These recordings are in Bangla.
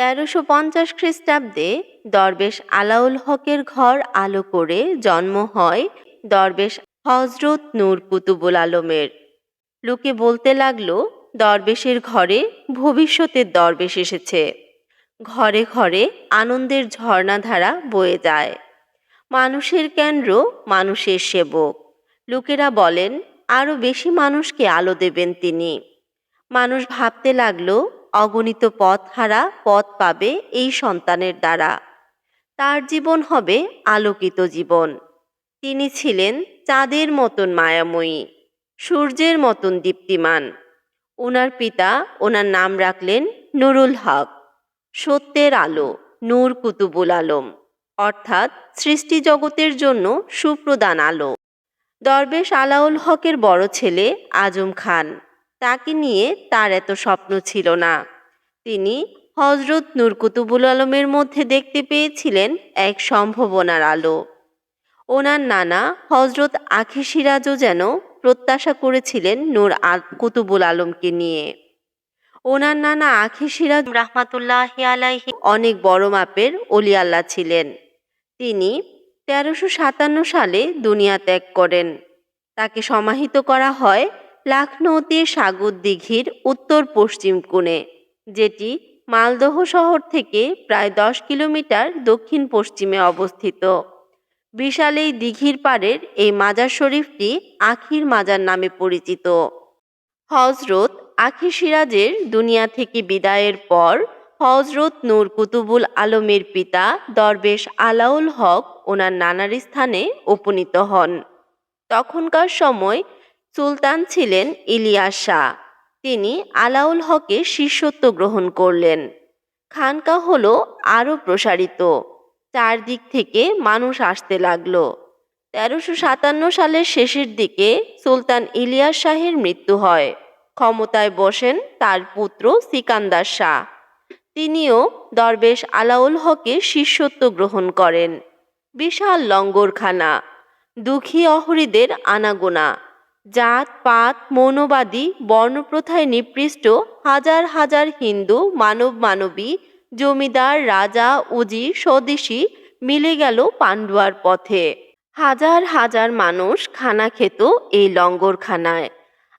তেরোশো পঞ্চাশ খ্রিস্টাব্দে দরবেশ আলাউল হকের ঘর আলো করে জন্ম হয় দরবেশ হজরত নূর কুতুবুল আলমের। লোকে বলতে লাগল, দরবেশের ঘরে ভবিষ্যতের দরবেশ এসেছে। ঘরে ঘরে আনন্দের ঝর্ণাধারা বয়ে যায়। মানুষের কেন্দ্র মানুষের সেবক। লোকেরা বলেন আরও বেশি মানুষকে আলো দেবেন তিনি। মানুষ ভাবতে লাগল অগণিত পথ হারা পথ পাবে এই সন্তানের দ্বারা। তার জীবন হবে আলোকিত জীবন। তিনি ছিলেন চাঁদের মতন মায়াময়ী, সূর্যের মতন দীপ্তিমান। ওনার পিতা ওনার নাম রাখলেন নুরুল হক। সত্যের আলো, নূর কুতুবুল আলম। অর্থাৎ সৃষ্টি জগতের জন্য সুপ্রদান আলো। দরবেশ আলাউল হকের বড় ছেলে আজম খান। তাকে নিয়ে তার এত স্বপ্ন ছিল না। তিনি হজরত নূর কুতুবুল আলমের মধ্যে দেখতে পেয়েছিলেন এক সম্ভাবনার আলো। ওনার নানা হজরত আখি সিরাজও যেন প্রত্যাশা করেছিলেন নূর কুতুবুল আলমকে নিয়ে। ওনার নানা আখি সিরাজ রাহমাতুল্লাহ আলাইহি অনেক বড় মাপের অলি আল্লাহ ছিলেন। তিনি তেরোশো সাতান্ন সালে দুনিয়া ত্যাগ করেন। তাকে সমাহিত করা হয় লাখনৌতে সাগর দিঘির উত্তর পশ্চিম কোণে, যেটি মালদহ শহর থেকে প্রায় দশ কিলোমিটার দক্ষিণ পশ্চিমে অবস্থিত। বিশাল এই দিঘির পাড়ের এই মাজার শরীফটি আখির মাজার নামে পরিচিত। হজরত আখি সিরাজের দুনিয়া থেকে বিদায়ের পর হজরত নূর কুতুবুল আলমের পিতা দরবেশ আলাউল হক ওনার নানার স্থানে উপনীত হন। তখনকার সময় সুলতান ছিলেন ইলিয়াস শাহ। তিনি আলাউল হকের শিষ্যত্ব গ্রহণ করলেন। খানকা হলো আরও প্রসারিত। চারদিক থেকে মানুষ আসতে লাগল। তেরোশো সাতান্ন সালের শেষের দিকে সুলতান ইলিয়াস শাহের মৃত্যু হয়। ক্ষমতায় বসেন তার পুত্র সিকান্দার শাহ। তিনিও দরবেশ আলাউল হকের শিষ্যত্ব গ্রহণ করেন। বিশাল লঙ্গরখানা। দুঃখী অহরিদের আনাগোনা। জাত, পাত, মৌনবাদী, বর্ণপ্রথায় নিপৃষ্ট হাজার হাজার হিন্দু, মানব মানবী, জমিদার, রাজা, উজি, স্বদেশী মিলে গেল পান্ডুয়ার পথে। হাজার হাজার মানুষ খানা খেত এই লঙ্গরখানায়।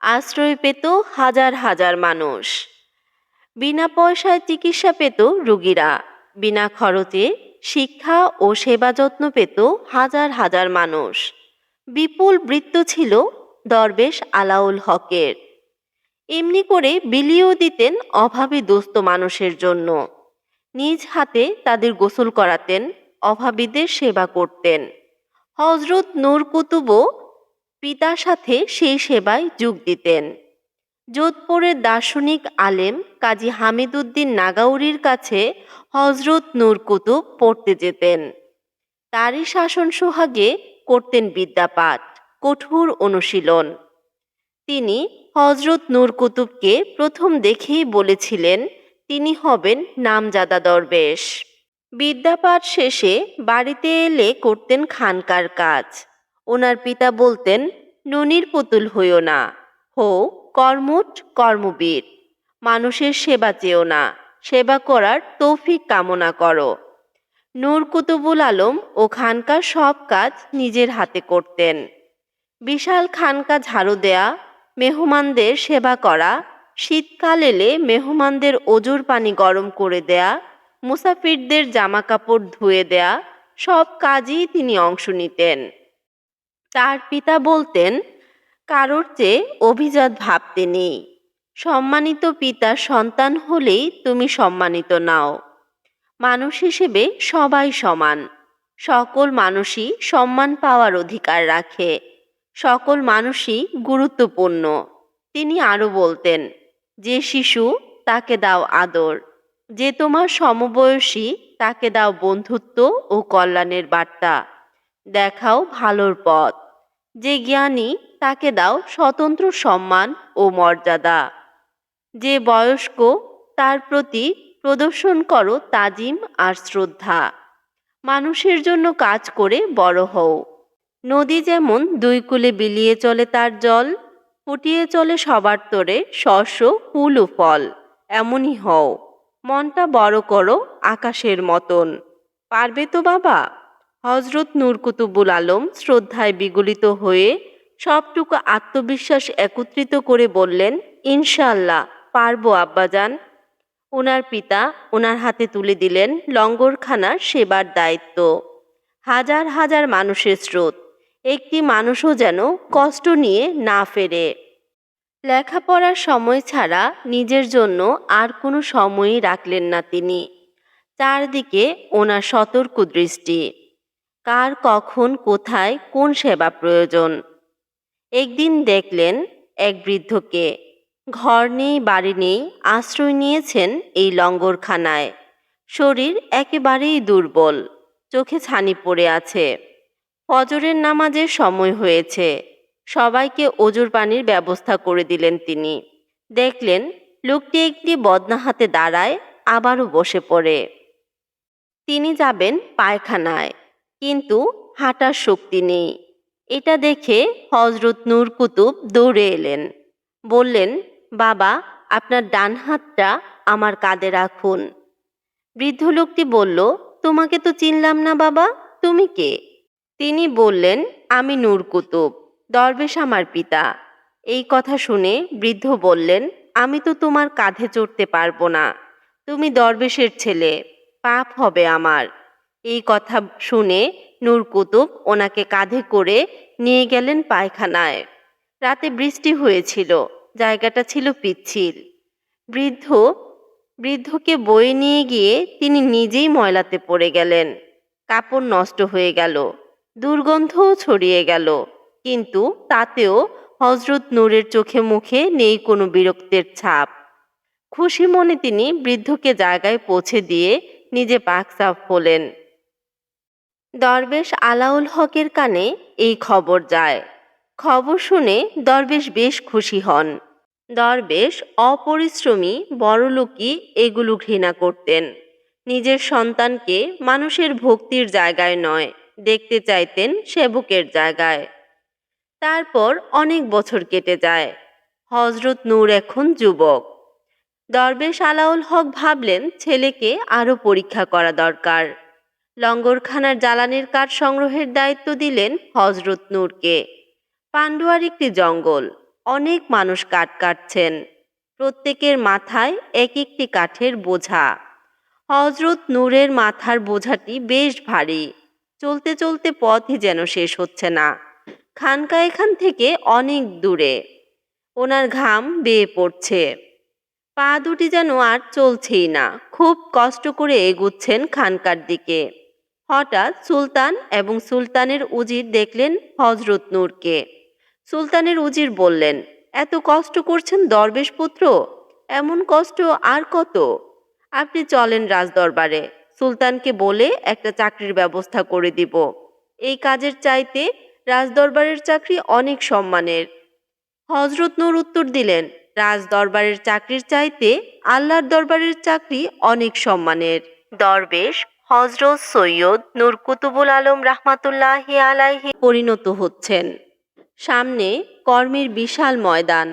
আশ্রয় পেত হাজার হাজার মানুষ। বিনা পয়সায় চিকিৎসা পেত রুগীরা। বিনা খরচে শিক্ষা ও সেবা যত্ন পেত হাজার হাজার মানুষ। বিপুল বৃত্ত ছিল দরবেশ আলাউল হকের। এমনি করে বিলিয়েও দিতেন অভাবী দোস্ত মানুষের জন্য। নিজ হাতে তাদের গোসল করাতেন, অভাবীদের সেবা করতেন। হজরত নূর কুতুবও পিতার সাথে সেই সেবায় যোগ দিতেন। যোধপুরের দার্শনিক আলেম কাজী হামিদুদ্দিন নাগাউরির কাছে হজরত নূর কুতুব পড়তে যেতেন। তারই শাসন সোহাগে করতেন বিদ্যাপাঠ। কঠোর অনুশীলন। তিনি হজরত নূর কুতুবকে প্রথম দেখেই বলেছিলেন, তিনি হবেন নামজাদা দরবেশ। বিদ্যাপাঠ শেষে বাড়িতে এলে করতেন খানকার কাজ। ওনার পিতা বলতেন, ননির পুতুল হইও না হো কর্মট কর্মবীর। মানুষের সেবা চেও না, সেবা করার তৌফিক কামনা করো। নূর কুতুবুল আলম ও খানকার সব কাজ নিজের হাতে করতেন। বিশাল খানকা ঝাড়ু দেয়া, মেহমানদের সেবা করা, শীতকাল এলে মেহমানদের অজুর পানি গরম করে দেয়া, মুসাফিরদের জামা কাপড় ধুয়ে দেয়া, সব কাজেই তিনি অংশ নিতেন। তার পিতা বলতেন, কারোর চেয়ে অভিজাত ভাবতে নেই। সম্মানিত পিতার সন্তান হলেই তুমি সম্মানিত নাও। মানুষ হিসেবে সবাই সমান। সকল মানুষই সম্মান পাওয়ার অধিকার রাখে। সকল মানুষই গুরুত্বপূর্ণ। তিনি আরও বলতেন, যে শিশু, তাকে দাও আদর। যে তোমার সমবয়সী, তাকে দাও বন্ধুত্ব ও কল্যাণের বার্তা। দেখাও ভালোর পথ। যে জ্ঞানী, তাকে দাও স্বতন্ত্র সম্মান ও মর্যাদা। যে বয়স্ক, তার প্রতি প্রদর্শন করো তাজিম আর শ্রদ্ধা। মানুষের জন্য কাজ করে বড় হও। নদী যেমন দুই কূলে বিলিয়ে চলে তার জল, ফুটিয়ে চলে সবার তোরে শস্য, ফুল ও ফল, এমনই হও। মনটা বড় করো আকাশের মতন। পারবে তো বাবা? হজরত নূর কুতুবুল আলম শ্রদ্ধায় বিগলিত হয়ে সবটুকু আত্মবিশ্বাস একত্রিত করে বললেন ইনশাল্লাহ পারব আব্বাজান। ওনার পিতা ওনার হাতে তুলে দিলেন লঙ্গরখানার সেবার দায়িত্ব। হাজার হাজার মানুষের স্রোত। একটি মানুষও যেন কষ্ট নিয়ে না ফেরে। লেখাপড়ার সময় ছাড়া নিজের জন্য আর কোনো সময়ই রাখলেন না তিনি। চারদিকে ওনার সতর্ক দৃষ্টি। কার কখন, কোথায়, কোন সেবা প্রয়োজন? একদিন দেখলেন এক বৃদ্ধকে। ঘর নেই, বাড়ি নেই, আশ্রয় নিয়েছেন এই লঙ্গরখানায়। শরীর একেবারেই দুর্বল, চোখে ছানি পড়ে আছে। ফজরের নামাজের সময় হয়েছে। সবাইকে অজুর পানির ব্যবস্থা করে দিলেন তিনি। দেখলেন লোকটি একটি বদনা হাতে দাঁড়ায়, আবারও বসে পড়ে। তিনি যাবেন পায়খানায়, কিন্তু হাঁটার শক্তি নেই। এটা দেখে হজরত নূর কুতুব দৌড়ে এলেন। বললেন, বাবা, আপনার ডান হাতটা আমার কাঁধে রাখুন। বৃদ্ধ লোকটি বলল, তোমাকে তো চিনলাম না বাবা, তুমি কে? তিনি বললেন, আমি নূর কুতুব, দরবেশ আমার পিতা। এই কথা শুনে বৃদ্ধ বললেন, আমি তো তোমার কাঁধে চড়তে পারব না। তুমি দরবেশের ছেলে, পাপ হবে আমার। এই কথা শুনে নূর কুতুব ওনাকে কাঁধে করে নিয়ে গেলেন পায়খানায়। রাতে বৃষ্টি হয়েছিল, জায়গাটা ছিল পিচ্ছিল। বৃদ্ধ, বৃদ্ধকে বয়ে নিয়ে গিয়ে তিনি নিজেই ময়লাতে পড়ে গেলেন। কাপড় নষ্ট হয়ে গেল। দুর্গন্ধও ছড়িয়ে গেল। কিন্তু তাতেও হজরত নূরের চোখে মুখে নেই কোনো বিরক্তের ছাপ। খুশি মনে তিনি বৃদ্ধকে জায়গায় পৌঁছে দিয়ে নিজে পাক সাফ হলেন। দরবেশ আলাউল হকের কানে এই খবর যায়। খবর শুনে দরবেশ বেশ খুশি হন। দরবেশ অপরিশ্রমী, বড়লোকই এগুলো ঘৃণা করতেন। নিজের সন্তানকে মানুষের ভক্তির জায়গায় নয় দেখতে চাইতেন সেবকের জায়গায়। তারপর অনেক বছর কেটে যায়। হজরত নূর এখন যুবক। দরবেশ আলাউল হক ভাবলেন ছেলেকে আরও পরীক্ষা করা দরকার। লঙ্গরখানার জ্বালানির কাঠ সংগ্রহের দায়িত্ব দিলেন হজরত নূরকে। পান্ডুয়ার একটি জঙ্গল, অনেক মানুষ কাঠ কাটছেন। প্রত্যেকের মাথায় এক একটি কাঠের বোঝা। হজরত নূরের মাথার বোঝাটি বেশ ভারী। চলতে চলতে পথই যেন শেষ হচ্ছে না। খানকা এখান থেকে অনেক দূরে। ওনার ঘাম বেয়ে পড়ছে। পা দুটি যেন আর চলছেই না। খুব কষ্ট করে এগুচ্ছেন খানকার দিকে। হঠাৎ সুলতান এবং সুলতানের উজির দেখলেন হজরত নূরকে। সুলতানের উজির বললেন, এত কষ্ট করছেন দরবেশ পুত্র? এমন কষ্ট আর কত? আপনি চলেন রাজদরবারে। সুলতানকে বলে একটা চাকরির ব্যবস্থা করে দিব। এই কাজের চাইতে রাজদরবারের চাকরি অনেক সম্মানের। হজরত নূর উত্তর দিলেন, রাজদরবারের চাকরির চাইতে আল্লাহর দরবারের চাকরি অনেক সম্মানের। দরবেশ হজরত সৈয়দ নূর কুতুবুল আলম রাহমাতুল্লাহি আলাইহি পরিণত হচ্ছেন। সামনে কর্মের বিশাল ময়দান।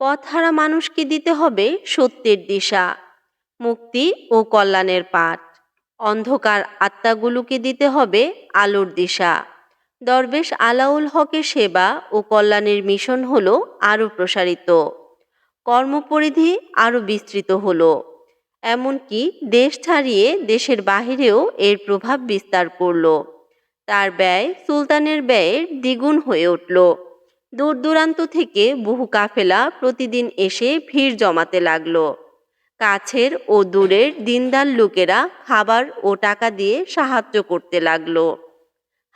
পথহারা মানুষকে দিতে হবে সত্যের দিশা, মুক্তি ও কল্যাণের পাঠ। অন্ধকার আত্মাগুলোকে দিতে হবে আলোর দিশা। দরবেশ আলাউল হকের সেবা ও কল্যাণের মিশন হল আরও প্রসারিত। কর্মপরিধি আরও বিস্তৃত হলো। এমনকি দেশ ছাড়িয়ে দেশের বাহিরেও এর প্রভাব বিস্তার করল। তার ব্যয় সুলতানের ব্যয়ের দ্বিগুণ হয়ে উঠল। দূর দূরান্ত থেকে বহু কাফেলা প্রতিদিন এসে ভিড় জমাতে লাগল। কাছের ও দূরের দিনদার লোকেরা খাবার ও টাকা দিয়ে সাহায্য করতে লাগল।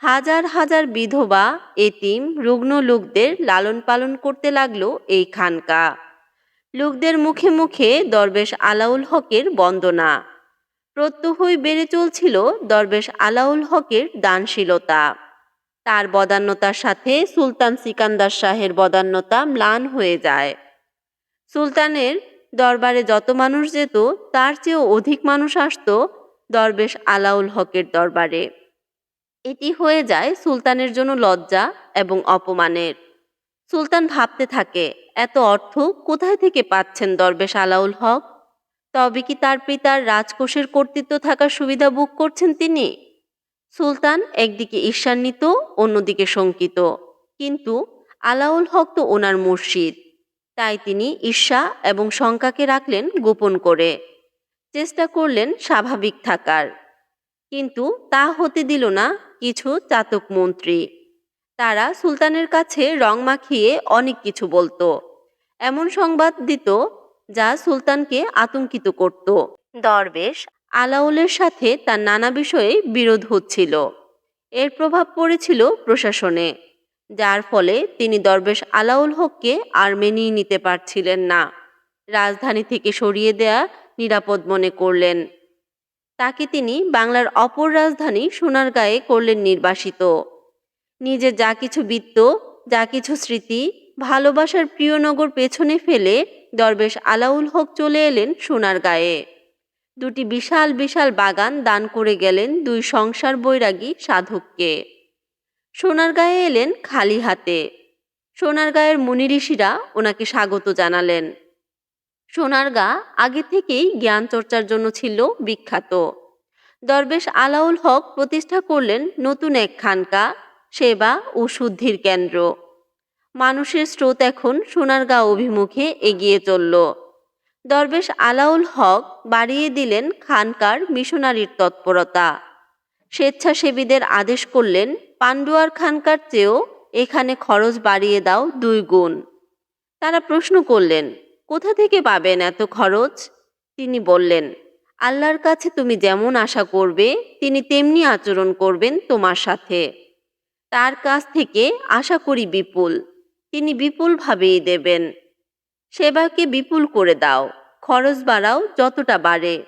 হাজার হাজার বিধবা, এতিম, রুগ্ন লোকদের লালন পালন করতে লাগল এই খানকা। লোকদের মুখে মুখে দরবেশ আলাউল হকের বন্দনা। প্রত্যহই বেড়ে চলছিল দরবেশ আলাউল হকের দানশীলতা। তার বদান্যতার সাথে সুলতান সিকান্দার শাহের বদান্যতা ম্লান হয়ে যায়। সুলতানের দরবারে যত মানুষ যেত, তার চেয়েও অধিক মানুষ আসতো দরবেশ আলাউল হকের দরবারে। এটি হয়ে যায় সুলতানের জন্য লজ্জা এবং অপমানের। সুলতান ভাবতে থাকে, এত অর্থ কোথায় থেকে পাচ্ছেন দরবেশ আলাউল হক? তবে কি তার পিতার রাজকোষের কর্তৃত্ব থাকার সুবিধা ভোগ করছেন তিনি? সুলতান একদিকে ঈর্ষান্বিত, অন্যদিকে শঙ্কিত। কিন্তু আলাউল হক তো ওনার মুর্শিদ। তাই তিনি ঈর্ষা এবং শঙ্কাকে রাখলেন গোপন করে। চেষ্টা করলেন স্বাভাবিক থাকার। কিন্তু তা হতে দিল না কিছু চাতক মন্ত্রী। তারা সুলতানের কাছে রং মাখিয়ে অনেক কিছু বলতো। এমন সংবাদ দিত যা সুলতানকে আতঙ্কিত করত। দরবেশ আলাউলের সাথে তার নানা বিষয়ে বিরোধ হচ্ছিল। এর প্রভাব পড়েছিল প্রশাসনে। যার ফলে তিনি দরবেশ আলাউল হককে আর মেনিয়ে নিতে পারছিলেন না। রাজধানী থেকে সরিয়ে দেয়া নিরাপদ মনে করলেন। তাকে তিনি বাংলার অপর রাজধানী সোনারগাঁয়ে করলেন নির্বাসিত। নিজের যা কিছু বৃত্ত, যা কিছু স্মৃতি, ভালোবাসার প্রিয়নগর পেছনে ফেলে দরবেশ আলাউল হক চলে এলেন সোনারগাঁয়ে। দুটি বিশাল বিশাল বাগান দান করে গেলেন দুই সংসার বৈরাগী সাধককে। সোনারগাঁয়ে এলেন খালি হাতে। সোনারগাঁয়ের মুনি ঋষিরা ওনাকে স্বাগত জানালেন। সোনারগাঁ আগে থেকেই জ্ঞান চর্চার জন্য ছিল বিখ্যাত। দরবেশ আলাউল হক প্রতিষ্ঠা করলেন নতুন এক খানকা, সেবা ও শুদ্ধির কেন্দ্র। মানুষের স্রোত এখন সোনারগাঁ অভিমুখে এগিয়ে চলল। দরবেশ আলাউল হক বাড়িয়ে দিলেন খানকার মিশনারির তৎপরতা। স্বেচ্ছাসেবীদের আদেশ করলেন পান্ডুয়ার খানকার চেয়েও এখানে খরচ বাড়িয়ে দাও দুই গুণ। তারা প্রশ্ন করলেন, কোথা থেকে পাবেন এত খরচ? তিনি বললেন, আল্লাহর কাছে তুমি যেমন আশা করবে, তিনি তেমনি আচরণ করবেন তোমার সাথে। তার কাছ থেকে আশা করি বিপুল। তিনি বিপুলভাবেই দেবেন। সেবাকে বিপুল করে দাও, খরচ বাড়াও যতটা বাড়ে।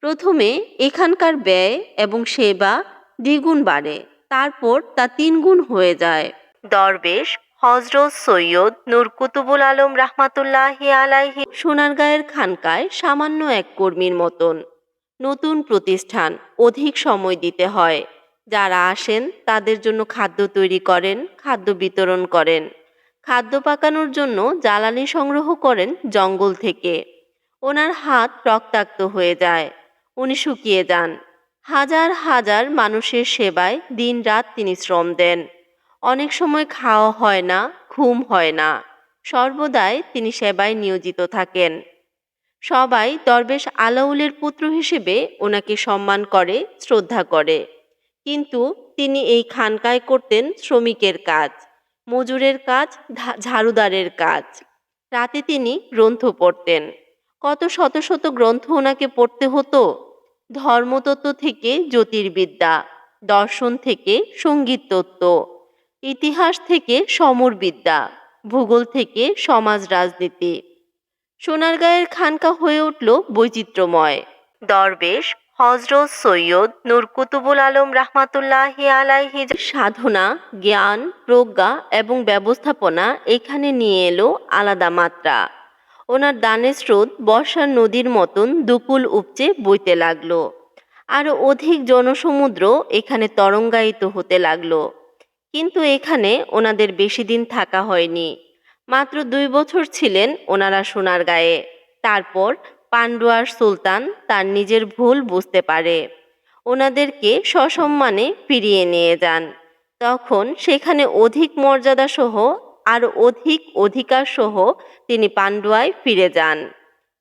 প্রথমে এখানকার ব্যয় এবং সেবা দ্বিগুণ বাড়ে। তারপর তা তিনগুণ হয়ে যায়। দরবেশ হজরত সৈয়দ নূর কুতুবুল আলম রাহমাতুল্লাহি আলাইহি সোনারগাঁয়ের খানকায় সামান্য এক কর্মীর মতন। নতুন প্রতিষ্ঠান অধিক সময় দিতে হয়। যারা আসেন তাদের জন্য খাদ্য তৈরি করেন খাদ্য বিতরণ করেন। খাদ্য পাকানোর জন্য জ্বালানি সংগ্রহ করেন জঙ্গল থেকে। ওনার হাত রক্তাক্ত হয়ে যায়। উনি শুকিয়ে যান। হাজার হাজার মানুষের সেবায় দিনরাত তিনি শ্রম দেন। অনেক সময় খাওয়া হয় না, ঘুম হয় না। সর্বদাই তিনি সেবায় নিয়োজিত থাকেন। সবাই দরবেশ আলাউলের পুত্র হিসেবে ওনাকে সম্মান করে, শ্রদ্ধা করে। কিন্তু তিনি এই খানকায় করতেন শ্রমিকের কাজ, মজুরের কাজ ঝাড়ুদারের কাজ। রাতে তিনি গ্রন্থ পড়তেন। কত শত শত গ্রন্থ ওনাকে পড়তে হতো? ধর্মতত্ত্ব থেকে জ্যোতির্বিদ্যা, দর্শন থেকে সংগীত তত্ত্ব ইতিহাস থেকে সমরবিদ্যা, ভূগোল থেকে সমাজ রাজনীতি। সোনারগাঁয়ের খানকা হয়ে উঠল বৈচিত্র্যময়। দরবেশ হজরত সৈয়দ নূর কুতুবুল আলম রাহমাতুল্লাহি আলাইহি সাধনা, জ্ঞান, প্রজ্ঞা এবং ব্যবস্থাপনা এখানে নিয়ে এলো আলাদা মাত্রা। ওনার দানের স্রোত বর্ষার নদীর মতন দুকুল উপচে বইতে লাগল। আরও অধিক জনসমুদ্র এখানে তরঙ্গায়িত হতে লাগল। কিন্তু এখানে ওনাদের বেশি দিন থাকা হয়নি। মাত্র দুই বছর ছিলেন ওনারা সোনার গায়ে। তারপর পান্ডুয়ার সুলতান তার নিজের ভুল বুঝতে পারে। ওনাদেরকে সসম্মানে ফিরিয়ে নিয়ে যান। তখন সেখানে অধিক মর্যাদা সহ আর অধিক অধিকার সহ তিনি পান্ডুয়ায় ফিরে যান।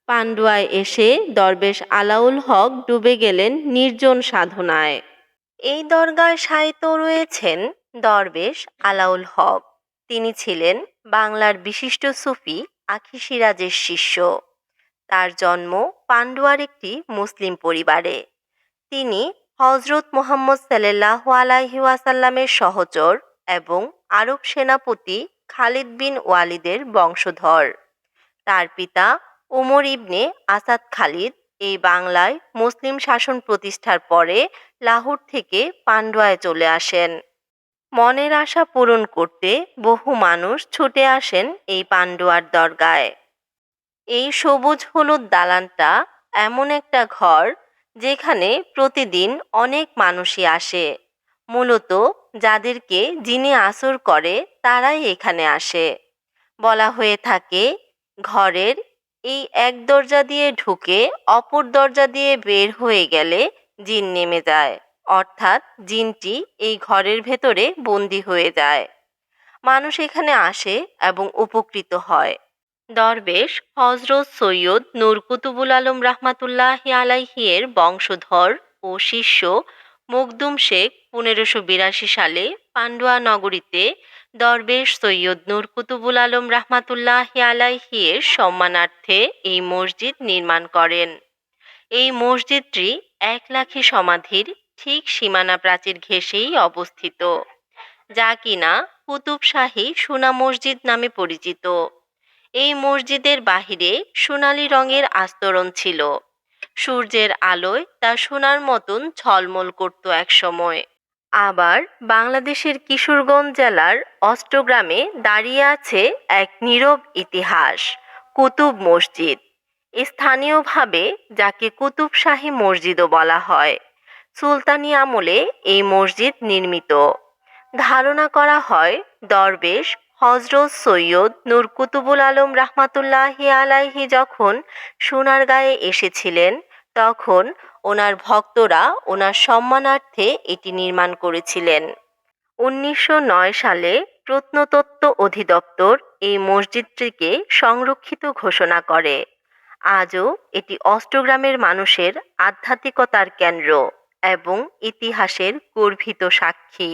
পান্ডুয়ায় এসে দরবেশ আলাউল হক ডুবে গেলেন নির্জন সাধনায়। এই দরগায় সাহিত্য রয়েছেন দরবেশ আলাউল হক। তিনি ছিলেন বাংলার বিশিষ্ট সুফি আখি সিরাজের শিষ্য। তার জন্ম পান্ডুয়ার একটি মুসলিম পরিবারে। তিনি হজরত মোহাম্মদ সাল্লাহ আলাইহি ওয়াসাল্লামের সহচর এবং আরব সেনাপতি খালিদ বিন ওয়ালিদের বংশধর। তার পিতা উমর ইবনে আসাদ খালিদ এই বাংলায় মুসলিম শাসন প্রতিষ্ঠার পরে লাহোর থেকে পান্ডুয়ায় চলে আসেন। মনের আশা পূরণ করতে বহু মানুষ ছুটে আসেন এই পান্ডুয়ার দরগায়। এই সবুজ হলুদ দালানটা এমন একটা ঘর যেখানে প্রতিদিন অনেক মানুষই আসে। মূলত যাদেরকে যিনি আসর করে, তারাই এখানে আসে। বলা হয়ে থাকে, ঘরের এই এক দরজা দিয়ে ঢুকে অপর দরজা দিয়ে বের হয়ে গেলে জিন নেমে যায়। অর্থাৎ জিনটি এই ঘরের ভেতরে বন্দি হয়ে যায়। মানুষ এখানে আসে এবং উপকৃত হয়। দরবেশ হজরত সৈয়দ নূর কুতুবুল আলম রাহমাতুল্লাহ আলাইহি এর বংশধর ও শিষ্য মখদুম শেখ পনেরোশো বিরাশি সালে পান্ডুয়া নগরীতে দরবেশ সৈয়দ নূর কুতুবুল আলম রাহমাতুল্লাহ আলাইহি এর সম্মানার্থে এই মসজিদ নির্মাণ করেন। এই মসজিদটি এক লাখি সমাধির ঠিক সীমানা প্রাচীর ঘেঁষেই অবস্থিত, যা কিনা কুতুবশাহী সোনা মসজিদ নামে পরিচিত। এই মসজিদের বাহিরে সোনালী রঙের আস্তরণ ছিল। সূর্যের আলোয় তা সোনার মতন ঝলমল করত একসময় আবার বাংলাদেশের কিশোরগঞ্জ জেলার অষ্টগ্রামে দাঁড়িয়ে আছে এক নীরব ইতিহাস, কুতুব মসজিদ। স্থানীয়ভাবে যাকে কুতুবশাহী মসজিদও বলা হয়। সুলতানি আমলে এই মসজিদ নির্মিত। ধারণা করা হয়, দরবেশ হজরত সৈয়দ নূর কুতুবুল আলম রাহমাতুল্লাহি আলাইহি যখন সোনার সোনারগাঁয়ে এসেছিলেন, তখন ওনার ভক্তরা ওনার সম্মানার্থে এটি নির্মাণ করেছিলেন। উনিশশো নয় সালে প্রত্নতত্ত্ব অধিদপ্তর এই মসজিদটিকে সংরক্ষিত ঘোষণা করে। আজও এটি অষ্টগ্রামের মানুষের আধ্যাত্মিকতার কেন্দ্র এবং ইতিহাসের গর্বিত সাক্ষী।